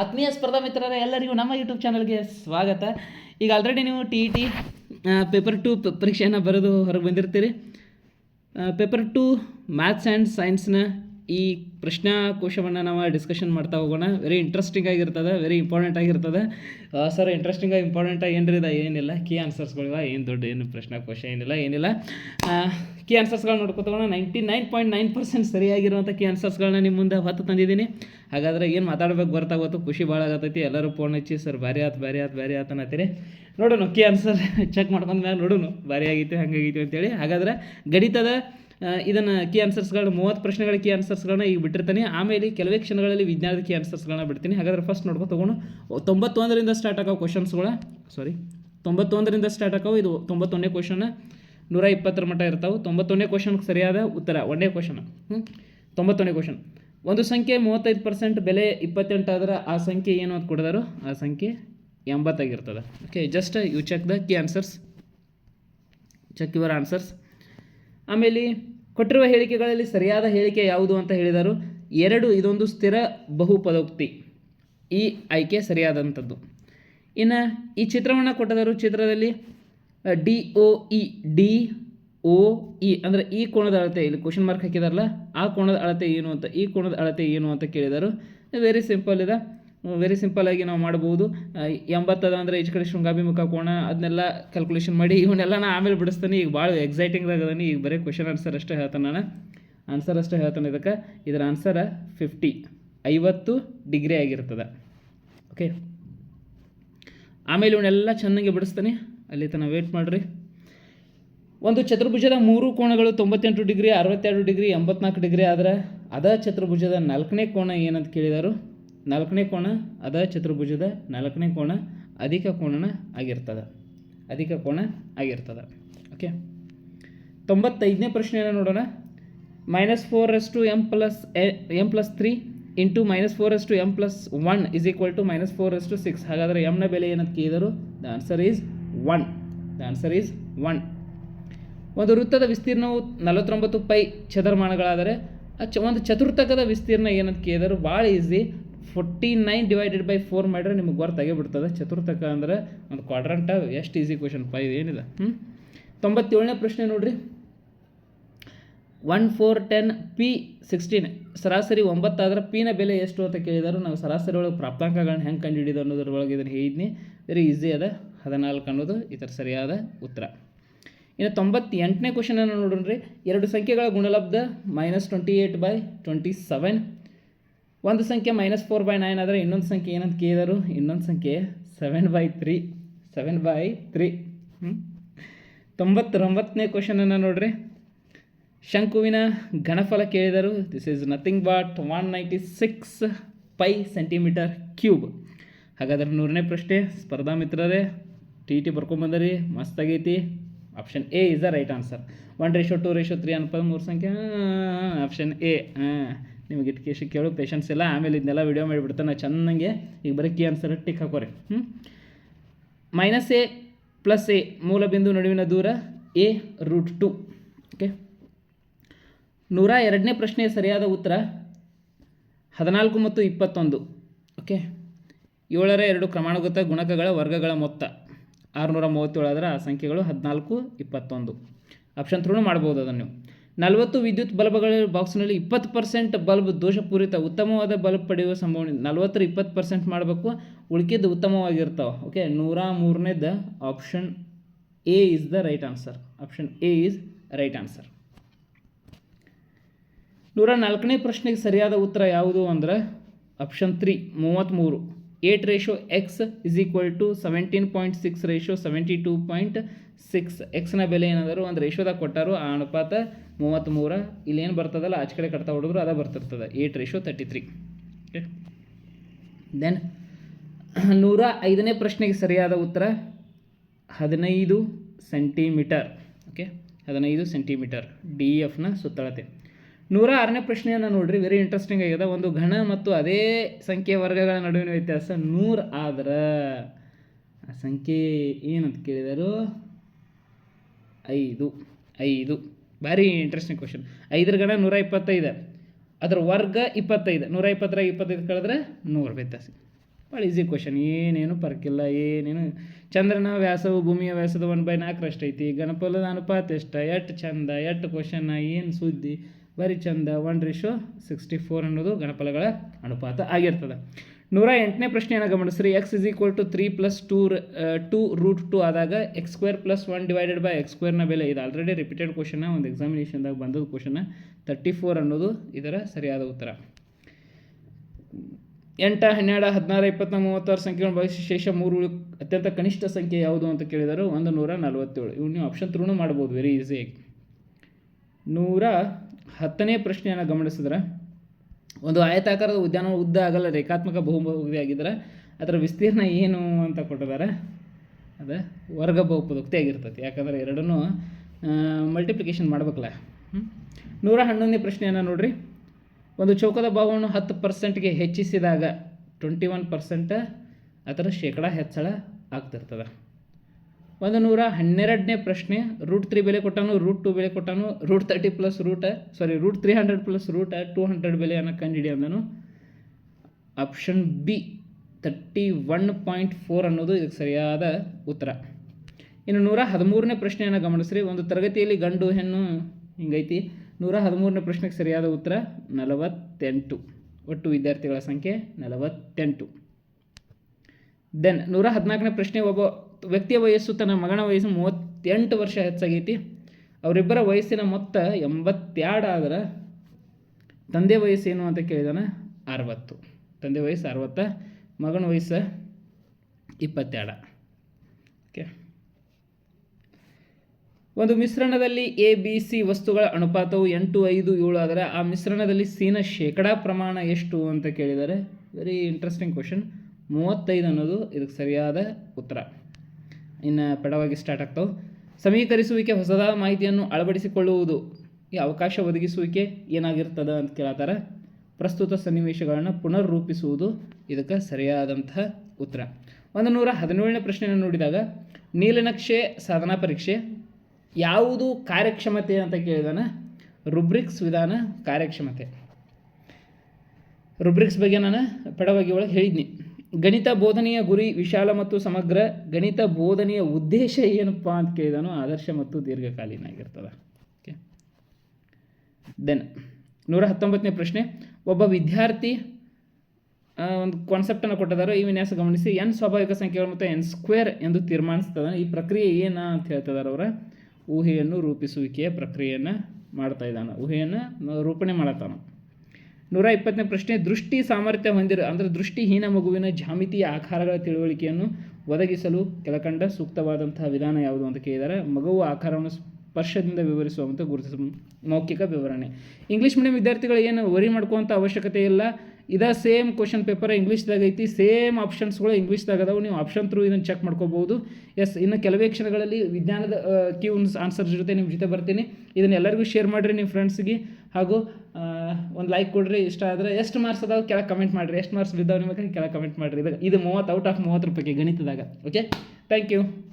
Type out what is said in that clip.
ಆತ್ಮೀಯ ಸ್ಪರ್ಧಾ ಮಿತ್ರರ, ಎಲ್ಲರಿಗೂ ನಮ್ಮ ಯೂಟ್ಯೂಬ್ ಚಾನಲ್ಗೆ ಸ್ವಾಗತ. ಈಗ ಆಲ್ರೆಡಿ ನೀವು T E T paper two ಪರೀಕ್ಷೆಯನ್ನು ಬರೆದು ಹೊರಗೆ ಬಂದಿರ್ತೀರಿ. ಪೇಪರ್ ಟು ಮ್ಯಾಥ್ಸ್ ಆ್ಯಂಡ್ ಸೈನ್ಸ್ನ ಈ ಪ್ರಶ್ನಾ ಕೋಶವನ್ನು ನಾವು ಡಿಸ್ಕಷನ್ ಮಾಡ್ತಾ ಹೋಗೋಣ. ವೆರಿ ಇಂಟ್ರೆಸ್ಟಿಂಗ್ ಆಗಿರ್ತದೆ ವೆರಿ ಇಂಪಾರ್ಟೆಂಟ್ ಆಗಿರ್ತದೆ. ಸರ್ ಇಂಟ್ರೆಸ್ಟಿಂಗ್ ಆಗಿ ಇಂಪಾರ್ಟೆಂಟ್ ಏನ್ರಿ ಇದು? ಏನಿಲ್ಲ. ಕೀ ಆನ್ಸರ್ಸ್ಗಳಿವ ಏನು ದೊಡ್ಡ ಏನು ಪ್ರಶ್ನಾ ಕೋಶ ಏನಿಲ್ಲ. ಏನಿಲ್ಲ ಕೀ ಆನ್ಸರ್ಸ್ಗಳನ್ನ ನೋಡ್ಕೊತೋಣ ninety nine point nine percent ಸರಿಯಾಗಿರುವಂಥ key ಆನ್ಸರ್ಸ್ಗಳನ್ನ ನಿಮ್ಮ ಮುಂದೆ ಹೊತ್ತು ತಂದಿದ್ದೀನಿ. ಹಾಗಾದ್ರೆ ಏನು ಮಾತಾಡ್ಬೇಕು ಬರ್ತಾ ಗೊತ್ತು ಖುಷಿ ಭಾಳ ಆಗತೈತಿ. ಎಲ್ಲರೂ ಫೋನ್ ಹಚ್ಚಿ ಸರ್ ಭಾರಿ ಆತು ಭಾರಿ ಆತು ಭಾರಿ ಆತು ಅನ್ನತ್ತೀರಿ. ನೋಡೋಣ ಕೀ ಆನ್ಸರ್ ಚೆಕ್ ಮಾಡ್ಕೊಂಡ ಮ್ಯಾಲೆ ನೋಡೋಣ. ಭಾರಿ ಆಗೈತೆ, ಹಂಗಾಗೈತೆ ಅಂತೇಳಿ. ಹಾಗಾದ್ರೆ ಗಣಿತದ ಇದನ್ನು ಕೀ ಆನ್ಸರ್ಸ್ಗಳು ಮೂವತ್ತು ಪ್ರಶ್ನೆಗಳ ಕೀ ಆನ್ಸರ್ಸ್ಗಳನ್ನ ಈಗ ಬಿಟ್ಟಿರ್ತೀನಿ. ಆಮೇಲೆ ಕೆಲವೇ ಕ್ಷಣಗಳಲ್ಲಿ ವಿಜ್ಞಾನದ ಕೀ ಆನ್ಸರ್ಸ್ಗಳನ್ನ ಬಿಡ್ತೀನಿ. ಹಾಗಾದ್ರೆ ಫಸ್ಟ್ ನೋಡ್ಕೊ ತೊಗೊಂಡು ತೊಂಬತ್ತೊಂದರಿಂದ ಸ್ಟಾರ್ಟ್ ಆಗೋ ಕ್ವಶನ್ಸ್ಗಳ ಸಾರಿ ತೊಂಬತ್ತೊಂದರಿಂದ ಸ್ಟಾರ್ಟ್ ಆಗೋ, ಇದು ತೊಂಬತ್ತೊಂದನೇ ಕ್ವಶನ್ ನೂರ ಇಪ್ಪತ್ತರ ಮಟ್ಟ ಇರ್ತಾವೆ. ತೊಂಬತ್ತೊಂದನೇ ಕ್ವಶನ್ಗೆ ಸರಿಯಾದ ಉತ್ತರ ಒಂದೇ ಕ್ವಶನ್ ಹ್ಞೂ ತೊಂಬತ್ತೊಂದನೇ ಕ್ವಶನ್ ಒಂದು ಸಂಖ್ಯೆ ಮೂವತ್ತೈದು ಪರ್ಸೆಂಟ್ ಬೆಲೆ ಇಪ್ಪತ್ತೆಂಟಾದ್ರೆ, ಆ ಸಂಖ್ಯೆ ಏನು ಅಂತ ಕೊಡಿದಾರೋ? ಆ ಸಂಖ್ಯೆ ಎಂಬತ್ತಾಗಿರ್ತದೆ. Okay just you check the key answers check your answers ಆಮೇಲೆ ಕೊಟ್ಟಿರುವ ಹೇಳಿಕೆಗಳಲ್ಲಿ ಸರಿಯಾದ ಹೇಳಿಕೆ ಯಾವುದು ಅಂತ ಹೇಳಿದರು. ಎರಡು, ಇದೊಂದು ಸ್ಥಿರ ಬಹುಪದೋಕ್ತಿ. ಈ ಆಯ್ಕೆ ಸರಿಯಾದಂಥದ್ದು. ಇನ್ನು ಈ ಚಿತ್ರವನ್ನು ಕೊಟ್ಟದರು ಚಿತ್ರದಲ್ಲಿ D O E, D O E, ಅಂದರೆ ಈ ಕೋಣದ ಅಳತೆ, ಇಲ್ಲಿ ಕ್ವಶನ್ ಮಾರ್ಕ್ ಹಾಕಿದಾರಲ್ಲ, ಆ ಕೋಣದ ಅಳತೆ ಏನು ಅಂತ, ಈ ಕೋಣದ ಅಳತೆ ಏನು ಅಂತ ಕೇಳಿದರು. ವೆರಿ ಸಿಂಪಲ್ ಇದೆ. ವೆರಿ ಸಿಂಪಲ್ ಆಗಿ ನಾವು ಮಾಡ್ಬೋದು. ಎಂಬತ್ತದ ಅಂದರೆ ಈಚೆ ಕಡೆ ಶೃಂಗಾಭಿಮುಖ ಕೋಣ ಅದನ್ನೆಲ್ಲ ಕ್ಯಾಲ್ಕುಲೇಷನ್ ಮಾಡಿ ಇವನ್ನೆಲ್ಲ ನಾನು ಆಮೇಲೆ ಬಿಡಿಸ್ತಾನೆ. ಈಗ ಭಾಳ ಎಕ್ಸೈಟಿಂಗ್ದಾಗ ಅದನಿ. ಈಗ ಬರೀ ಕ್ವಶನ್ ಆನ್ಸರ್ ಅಷ್ಟೇ ಹೇಳ್ತಾನೆ ನಾನು. ಆನ್ಸರ್ ಅಷ್ಟೇ ಹೇಳ್ತಾನೆ ಇದಕ್ಕೆ. ಇದರ ಆನ್ಸರ್ ಫಿಫ್ಟಿ ಐವತ್ತು ಡಿಗ್ರಿ ಆಗಿರ್ತದೆ. ಓಕೆ ಆಮೇಲೆ ಇವನ್ನೆಲ್ಲ ಚೆನ್ನಾಗಿ ಬಿಡಿಸ್ತಾನೆ. ಅಲ್ಲಿ ತನಕ ವೇಟ್ ಮಾಡಿರಿ. ಒಂದು ಚತುರ್ಭುಜದ ಮೂರು ಕೋಣಗಳು ತೊಂಬತ್ತೆಂಟು ಡಿಗ್ರಿ ಅರವತ್ತೆರಡು ಡಿಗ್ರಿ ಎಂಬತ್ನಾಲ್ಕು ಡಿಗ್ರಿ ಆದರೆ ಅದ ಚತುರ್ಭುಜದ ನಾಲ್ಕನೇ ಕೋಣ ಏನಂತ ಕೇಳಿದರು? ನಾಲ್ಕನೇ ಕೋಣ ಅದ ಚತುರ್ಭುಜದ ನಾಲ್ಕನೇ ಕೋಣ ಅಧಿಕ ಕೋಣನ ಆಗಿರ್ತದೆ. ಅಧಿಕ ಕೋಣ ಆಗಿರ್ತದೆ. ಓಕೆ ತೊಂಬತ್ತೈದನೇ ಪ್ರಶ್ನೆಯನ್ನು ನೋಡೋಣ. Minus four is to M plus M plus three into minus four is to M plus one is equal to minus four is to six ಹಾಗಾದರೆ ಎಮ್ನ ಬೆಲೆ ಏನಂತ ಕೇಳಿದರು? The answer is one the answer is one ಒಂದು ವೃತ್ತದ ವಿಸ್ತೀರ್ಣವು ನಲವತ್ತೊಂಬತ್ತು pi ಚದರಮಾನಗಳಾದರೆ ಒಂದು ಚತುರ್ಥಕದ ವಿಸ್ತೀರ್ಣ ಏನಂತ ಕೇಳಿದರು? ಭಾಳ easy forty nine divided by four ಮಾಡಿದ್ರೆ ನಿಮಗೆ ಗೊತ್ತಾಗೇ ಬಿಡ್ತದೆ. ಚತುರ್ಥಕ ಅಂದರೆ ಒಂದು ಕ್ವಾಡ್ರಂಟ ಎಷ್ಟು ಈಸಿ ಕ್ವಶನ್ ಪೈ ಏನಿಲ್ಲ. ಹ್ಞೂ ತೊಂಬತ್ತೇಳನೇ ಪ್ರಶ್ನೆ ನೋಡಿರಿ. One four ten P sixteen ಸರಾಸರಿ ಒಂಬತ್ತಾದ್ರೆ ಪಿನ ಬೆಲೆ ಎಷ್ಟು ಅಂತ ಕೇಳಿದರು. ನಾವು ಸರಾಸರಿ ಒಳಗೆ ಪ್ರಾಪ್ತಾಂಕಗಳನ್ನ ಹೆಂಗೆ ಕಂಡುಹಿಡಿದು ಅನ್ನೋದ್ರ ಒಳಗೆ ಇದನ್ನು ಹೇಳಿದ್ನಿ. ವೆರಿ ಈಸಿ ಅದ. ಹದಿನಾಲ್ಕು ಅನ್ನೋದು ಇದರ ಸರಿಯಾದ ಉತ್ತರ. ಇನ್ನು ತೊಂಬತ್ತೆಂಟನೇ ಕ್ವಶನನ್ನು ರೀ ಎರಡು ಸಂಖ್ಯೆಗಳ ಗುಣಲಬ್ಧ minus twenty eight by twenty seven ಒಂದು ಸಂಖ್ಯೆ ಮೈನಸ್ ಫೋರ್ ಬೈ ನೈನ್ ಆದರೆ ಇನ್ನೊಂದು ಸಂಖ್ಯೆ ಏನಂತ ಕೇಳಿದರು? ಇನ್ನೊಂದು ಸಂಖ್ಯೆ seven by three seven by three ಹ್ಞೂ ತೊಂಬತ್ತೊಂಬತ್ತನೇ ಕ್ವಶನನ್ನು ನೋಡ್ರಿ. ಶಂಕುವಿನ ಘನಫಲ ಕೇಳಿದರು. This is nothing but one ninety six pi centimetre cube ಹಾಗಾದ್ರೆ ನೂರನೇ ಪ್ರಶ್ನೆ. ಸ್ಪರ್ಧಾ ಮಿತ್ರರೇ ಟಿ ಟಿ ಬರ್ಕೊಂಬಂದರಿ ಮಸ್ತಾಗೈತಿ option A is the right answer one ratio two ratio three ಅನ್ಪದ ಮೂರು ಸಂಖ್ಯೆ. ಆಪ್ಷನ್ ಎ ಹಾಂ. ನಿಮಗೆ ಇಟ್ಕೇಶಿ ಕೇಳೋ ಪೇಷನ್ಸ್ ಎಲ್ಲ ಆಮೇಲೆ ಇದನ್ನೆಲ್ಲ ವಿಡಿಯೋ ಮಾಡಿಬಿಡ್ತಾನೆ. ಚೆನ್ನಾಗೆ ಈಗ ಬರೀ ಕಿ ಆನ್ಸರ್ ಟಿಕ್ ಹಾಕೋರಿ. ಹ್ಞೂ ಮೈನಸ್ ಎ ಪ್ಲಸ್ ಎ ಮೂಲ ಬಿಂದು ನಡುವಿನ ದೂರ ಎ ರೂಟ್ ಟು ಓಕೆ ನೂರ ಎರಡನೇ ಪ್ರಶ್ನೆ ಸರಿಯಾದ ಉತ್ತರ ಹದಿನಾಲ್ಕು ಮತ್ತು ಇಪ್ಪತ್ತೊಂದು. ಓಕೆ ಏಳರ ಎರಡು ಕ್ರಮಾನುಗತ ಗುಣಕಗಳ ವರ್ಗಗಳ ಮೊತ್ತ. ಆರುನೂರ ಮೂವತ್ತೇಳಾದರೆ ಆ ಸಂಖ್ಯೆಗಳು ಹದಿನಾಲ್ಕು, ಇಪ್ಪತ್ತೊಂದು. ಆಪ್ಷನ್ ತ್ರೂ ಮಾಡ್ಬೋದು ಅದನ್ನು ನೀವು. ನಲವತ್ತು ವಿದ್ಯುತ್ ಬಲ್ಬ್ಗಳ ಬಾಕ್ಸ್ನಲ್ಲಿ ಇಪ್ಪತ್ತು ಪರ್ಸೆಂಟ್ ಬಲ್ಬ್ ದೋಷಪೂರಿತ, ಉತ್ತಮವಾದ ಬಲ್ಬ್ ಪಡೆಯುವ ಸಂಭವನೆ ನಲವತ್ತರ ಇಪ್ಪತ್ತು ಪರ್ಸೆಂಟ್ ಮಾಡಬೇಕು. ಉಳಿಕೆದ್ದು ಉತ್ತಮವಾಗಿರ್ತಾವೆ. ಓಕೆ ನೂರ ಮೂರನೇದ option A is the right answer option A is right answer ನೂರ ನಾಲ್ಕನೇ ಪ್ರಶ್ನೆಗೆ ಸರಿಯಾದ ಉತ್ತರ ಯಾವುದು ಅಂದರೆ ಆಪ್ಷನ್ ತ್ರೀ ಮೂವತ್ತ್ಮೂರು eight ratio X is equal to seventeen point six ratio seventy two point six ಎಕ್ಸ್ನ ಬೆಲೆ ಏನಾದರೂ ಒಂದು ರೇಷೋದಾಗ ಕೊಟ್ಟರು, ಆ ಅನುಪಾತ ಮೂವತ್ತ್ಮೂರ ಇಲ್ಲಿ ಇಲ್ಲೇನು ಬರ್ತದಲ್ಲ, ಆಚೆ ಕಡೆ ಕಟ್ತಾ ಹೊಡೆದ್ರು ಅದೇ ಬರ್ತಿರ್ತದೆ. Eight ratio thirty three okay then ನೂರ ಐದನೇ ಪ್ರಶ್ನೆಗೆ ಸರಿಯಾದ ಉತ್ತರ, ಹದಿನೈದು ಸೆಂಟಿಮೀಟರ್ ಓಕೆ ಹದಿನೈದು ಸೆಂಟಿಮೀಟರ್ ಡಿ ಎಫ್ನ ಸುತ್ತಳತೆ. ನೂರ ಆರನೇ ಪ್ರಶ್ನೆಯನ್ನು ನೋಡ್ರಿ ವೆರಿ ಇಂಟ್ರೆಸ್ಟಿಂಗ್ ಆಗಿದೆ. ಒಂದು ಘನ ಮತ್ತು ಅದೇ ಸಂಖ್ಯೆ ವರ್ಗಗಳ ನಡುವಿನ ವ್ಯತ್ಯಾಸ ನೂರು ಆದ್ರೆ. ಆ ಸಂಖ್ಯೆ ಏನಂತ ಕೇಳಿದರು? ಐದು. ಐದು. ಭಾರಿ ಇಂಟ್ರೆಸ್ಟಿಂಗ್ ಕ್ವಶನ್ ಐದರ ಗಣ ನೂರ ಇಪ್ಪತ್ತೈದು ಅದರ ವರ್ಗ ಇಪ್ಪತ್ತೈದು. ನೂರ ಇಪ್ಪತ್ತರಾಗ ಇಪ್ಪತ್ತೈದು ಕಳೆದ್ರೆ ನೂರು ವ್ಯತ್ಯಾಸ. ಭಾಳ ಈಸಿ ಕ್ವಶನ್ ಏನೇನು ಪರ್ಕಿಲ್ಲ, ಏನೇನು? ಚಂದ್ರನ ವ್ಯಾಸವು ಭೂಮಿಯ ವ್ಯಾಸದ ಒನ್ ಬೈ ನಾಲ್ಕರಷ್ಟು ಐತಿ. ಗಣಪಲದ ಅನುಪಾತ ಎಷ್ಟ? ಎಷ್ಟು ಚಂದ? ಎಷ್ಟು ಕ್ವಶನ್ ಏನು ಸುದ್ದಿ? ಬರೀ ಚಂದ. ಒನ್ ರೇಷೋ ಸಿಕ್ಸ್ಟಿ ಫೋರ್ ಅನ್ನೋದು ಗಣಪಲಗಳ ಅನುಪಾತ ಆಗಿರ್ತದೆ. ನೂರ ಎಂಟನೇ ಪ್ರಶ್ನೆಯನ್ನು ಗಮನಿಸ್ರಿ. X is equal to three plus two two root two ಆದಾಗ X square plus one divided by X ಸ್ಕ್ವೇರ್ನ ಬೆಲೆ ಇದು ಆಲ್ರೆಡಿ ರಿಪೀಟೆಡ್ ಕ್ವಶನ್ನ ಒಂದು ಎಕ್ಸಾಮಿನೇಷನ್ದಾಗ ಬಂದದ ಕ್ವಶನ್ ತರ್ಟಿ ಫೋರ್ ಅನ್ನೋದು ಇದರ ಸರಿಯಾದ ಉತ್ತರ. ಎಂಟ, ಹನ್ನೆರಡು, ಹದಿನಾರು ಇಪ್ಪತ್ತ ಮೂವತ್ತಾರು ಸಂಖ್ಯೆಗಳನ್ನು ಭಾಗಿಸಿ ಶೇಷ ಮೂರು ಅತ್ಯಂತ ಕನಿಷ್ಠ ಸಂಖ್ಯೆ ಯಾವುದು ಅಂತ ಕೇಳಿದರು. ಒಂದು ನೂರ ನಲವತ್ತೇಳು. ಇವು ನೀವು ಆಪ್ಷನ್ ತ್ರೂ ಮಾಡ್ಬೋದು. ವೆರಿ ಈಸಿಯಾಗಿ ನೂರ ಹತ್ತನೇ ಪ್ರಶ್ನೆಯನ್ನು ಗಮನಿಸಿದ್ರೆ. ಒಂದು ಆಯತಾಕಾರದ ಉದ್ಯಾನವನ ಉದ್ದ ಆಗಲ್ಲ, ರೇಖಾತ್ಮಕ ಬಹುಮುಖಿ ಆಗಿದ್ರೆ ಅದರ ವಿಸ್ತೀರ್ಣ ಏನು ಅಂತ ಕೊಟ್ಟಿದ್ದಾರೆ. ಅದು ವರ್ಗ ಬಹುಪದೋಕ್ತಿ ಆಗಿರ್ತೈತಿ. ಯಾಕಂದ್ರೆ ಎರಡನ್ನೂ ಮಲ್ಟಿಪ್ಲಿಕೇಶನ್ ಮಾಡ್ಬೇಕಲ್ಲ. ನೂರ ಹನ್ನೊಂದನೇ ಪ್ರಶ್ನೆಯನ್ನು ನೋಡಿರಿ. ಒಂದು ಚೌಕದ ಭಾವವನ್ನು ಹತ್ತು ಪರ್ಸೆಂಟ್ಗೆ ಹೆಚ್ಚಿಸಿದಾಗ ಟ್ವೆಂಟಿ ಒನ್ ಪರ್ಸೆಂಟ್ ಅದರ ಶೇಕಡ ಹೆಚ್ಚಳ ಆಗ್ತಿರ್ತದೆ. ಒಂದು ನೂರ ಹನ್ನೆರಡನೇ ಪ್ರಶ್ನೆ ರೂಟ್ ತ್ರೀ ಬೆಲೆ ಕೊಟ್ಟಾನು ರೂಟ್ ಟು ಬೆಲೆ ಕೊಟ್ಟಾನು root thirty plus root sorry root three hundred plus root two hundred ಬೆಲೆಯನ್ನು ಕಂಡುಹಿಡಿ ಅಂದನು. Option B thirty one point four ಅನ್ನೋದು ಇದಕ್ಕೆ ಸರಿಯಾದ ಉತ್ತರ. ಇನ್ನು ನೂರ ಹದಿಮೂರನೇ ಪ್ರಶ್ನೆಯನ್ನು ಗಮನಿಸ್ರಿ. ಒಂದು ತರಗತಿಯಲ್ಲಿ ಗಂಡು ಹೆಣ್ಣು ಹಿಂಗೈತಿ? ನೂರ ಹದಿಮೂರನೇ ಪ್ರಶ್ನೆಗೆ ಸರಿಯಾದ ಉತ್ತರ, ನಲವತ್ತೆಂಟು. ಒಟ್ಟು ವಿದ್ಯಾರ್ಥಿಗಳ ಸಂಖ್ಯೆ ನಲವತ್ತೆಂಟು. ದೆನ್ ನೂರ ಹದಿನಾಲ್ಕನೇ ಪ್ರಶ್ನೆ ಒಬ್ಬ ವ್ಯಕ್ತಿಯ ವಯಸ್ಸು ತನ್ನ ಮಗನ ವಯಸ್ಸು ಮೂವತ್ತೆಂಟು ವರ್ಷ ಹೆಚ್ಚಾಗೈತಿ. ಅವರಿಬ್ಬರ ವಯಸ್ಸಿನ ಮೊತ್ತ ಎಂಬತ್ತೆರಡು ಆದ್ರೆ ತಂದೆ ವಯಸ್ಸೇನು ಅಂತ ಕೇಳಿದಾನೆ? ಅರವತ್ತು. ತಂದೆ ವಯಸ್ಸು ಅರವತ್ತ, ಮಗನ ವಯಸ್ಸು ಇಪ್ಪತ್ತೆರಡು. ಓಕೆ. ಒಂದು ಮಿಶ್ರಣದಲ್ಲಿ ಎ ಬಿ ಸಿ ವಸ್ತುಗಳ ಅನುಪಾತವು ಎಂಟು, ಐದು, ಏಳು ಆದರೆ ಆ ಮಿಶ್ರಣದಲ್ಲಿ ಸಿನ ಶೇಕಡಾ ಪ್ರಮಾಣ ಎಷ್ಟು ಅಂತ ಕೇಳಿದ್ದಾರೆ ವೆರಿ ಇಂಟ್ರೆಸ್ಟಿಂಗ್ ಕ್ವಶನ್ ಮೂವತ್ತೈದು ಅನ್ನೋದು ಇದಕ್ಕೆ ಸರಿಯಾದ ಉತ್ತರ. ಇನ್ನು ಪಡವಾಗಿ ಸ್ಟಾರ್ಟ್ ಆಗ್ತಾವೆ. ಸಮೀಕರಿಸುವಿಕೆ ಹೊಸದಾದ ಮಾಹಿತಿಯನ್ನು ಅಳವಡಿಸಿಕೊಳ್ಳುವುದು. ಈ ಅವಕಾಶ ಒದಗಿಸುವಿಕೆ ಏನಾಗಿರ್ತದೆ ಅಂತ ಕೇಳತ್ತಾರೆ ಪ್ರಸ್ತುತ ಸನ್ನಿವೇಶಗಳನ್ನು ಪುನರ್ರೂಪಿಸುವುದು ಇದಕ್ಕೆ ಸರಿಯಾದಂತಹ ಉತ್ತರ. ಒಂದು ನೂರ ಹದಿನೇಳನೇ ಪ್ರಶ್ನೆಯನ್ನು ನೋಡಿದಾಗ ನೀಲನಕ್ಷೆ ಸಾಧನಾ ಪರೀಕ್ಷೆ, ಯಾವುದು ಕಾರ್ಯಕ್ಷಮತೆ ಅಂತ ಕೇಳಿದಾನ? ರುಬ್ರಿಕ್ಸ್ ವಿಧಾನ ಕಾರ್ಯಕ್ಷಮತೆ. ರುಬ್ರಿಕ್ಸ್ ಬಗ್ಗೆ ನಾನು ಪಡವಾಗಿ ಒಳಗೆ ಹೇಳಿದ್ನಿ. ಗಣಿತ ಬೋಧನೆಯ ಗುರಿ ವಿಶಾಲ ಮತ್ತು ಸಮಗ್ರ, ಗಣಿತ ಬೋಧನೆಯ ಉದ್ದೇಶ ಏನಪ್ಪ ಅಂತ ಕೇಳಿದಾನು ಆದರ್ಶ ಮತ್ತು ದೀರ್ಘಕಾಲೀನ ಆಗಿರ್ತದೆ ಓಕೆ ದೆನ್ ನೂರ ಹತ್ತೊಂಬತ್ತನೇ ಪ್ರಶ್ನೆ. ಒಬ್ಬ ವಿದ್ಯಾರ್ಥಿ ಒಂದು ಕಾನ್ಸೆಪ್ಟನ್ನು ಕೊಟ್ಟಿದ್ದಾರೆ. ಈ ವಿನ್ಯಾಸ ಗಮನಿಸಿ. ಎನ್ ಸ್ವಾಭಾವಿಕ ಸಂಖ್ಯೆಗಳು ಮತ್ತು ಎನ್ ಸ್ಕ್ವೇರ್ ಎಂದು ತೀರ್ಮಾನಿಸ್ತದ ಈ ಪ್ರಕ್ರಿಯೆ ಏನ ಅಂತ ಹೇಳ್ತಿದ್ದಾರೆ ಅವರ. ಊಹೆಯನ್ನು ರೂಪಿಸುವಿಕೆಯ ಪ್ರಕ್ರಿಯೆಯನ್ನು ಮಾಡ್ತಾ ಇದ್ದಾನೆ. ಊಹೆಯನ್ನು ರೂಪಣೆ ಮಾಡತ್ತಾನ. ನೂರ ಇಪ್ಪತ್ತನೇ ಪ್ರಶ್ನೆ, ದೃಷ್ಟಿ ಸಾಮರ್ಥ್ಯ ಹೊಂದಿರ ಅಂದರೆ ದೃಷ್ಟಿಹೀನ ಮಗುವಿನ ಜಾಮಿತಿಯ ಆಕಾರಗಳ ತಿಳುವಳಿಕೆಯನ್ನು ಒದಗಿಸಲು ಕೆಳಕಂಡ ಸೂಕ್ತವಾದಂತಹ ವಿಧಾನ ಯಾವುದು ಅಂತ ಕೇಳಿದ್ದಾರೆ ಮಗುವು ಆಕಾರವನ್ನು ಸ್ಪರ್ಶದಿಂದ ವಿವರಿಸುವಂಥ ಗುರುತಿಸ ಮೌಖಿಕ ವಿವರಣೆ. ಇಂಗ್ಲೀಷ್ ಮೀಡಿಯಂ ವಿದ್ಯಾರ್ಥಿಗಳು ಏನು ವರಿ ಮಾಡ್ಕೋವಂಥ ಅವಶ್ಯಕತೆ ಇಲ್ಲ. ಇದ ಸೇಮ್ ಕ್ವಶನ್ ಪೇಪರ್ ಇಂಗ್ಲೀಷ್ದಾಗ ಐತಿ. ಸೇಮ್ ಆಪ್ಷನ್ಸ್ಗಳು ಇಂಗ್ಲೀಷ್ದಾಗ ಅದಾವೆ. ನೀವು ಆಪ್ಷನ್ ಥ್ರೂ ಇದನ್ನು ಚೆಕ್ ಮಾಡ್ಕೋಬೋದು ಎಸ್ ಇನ್ನು ಕೆಲವೇ ಕ್ಷಣಗಳಲ್ಲಿ ವಿಜ್ಞಾನದ ಕ್ಯೂನ್ಸ್ ಆನ್ಸರ್ಸ್ ಜೊತೆ ನಿಮ್ಮ ಜೊತೆ ಬರ್ತೀನಿ. ಇದನ್ನು ಎಲ್ಲರಿಗೂ ಶೇರ್ ಮಾಡಿರಿ ನಿಮ್ಮ ಫ್ರೆಂಡ್ಸ್ಗೆ ಹಾಗೂ ಒಂದು ಲೈಕ್ ಕೊಡ್ರಿ, ಇಷ್ಟ ಆದರೆ ಎಷ್ಟು ಮಾರ್ಕ್ಸ್ ಅದಾವೆ ಕೆಳಗೆ ಕಮೆಂಟ್ ಮಾಡಿರಿ. ಎಷ್ಟು ಮಾರ್ಕ್ಸ್ ಬಿದ್ದಾವೆ ನಿಮಗೆ ಕೆಳಗೆ ಕಮೆಂಟ್ ಮಾಡಿರಿ. ಇದು ಇದು ಮೂವತ್ತು ಔಟ್ ಆಫ್ ಮೂವತ್ತು ರೂಪಾಯಿಗೆ ಗಣಿತದಾಗ ಓಕೆ ಥ್ಯಾಂಕ್ ಯು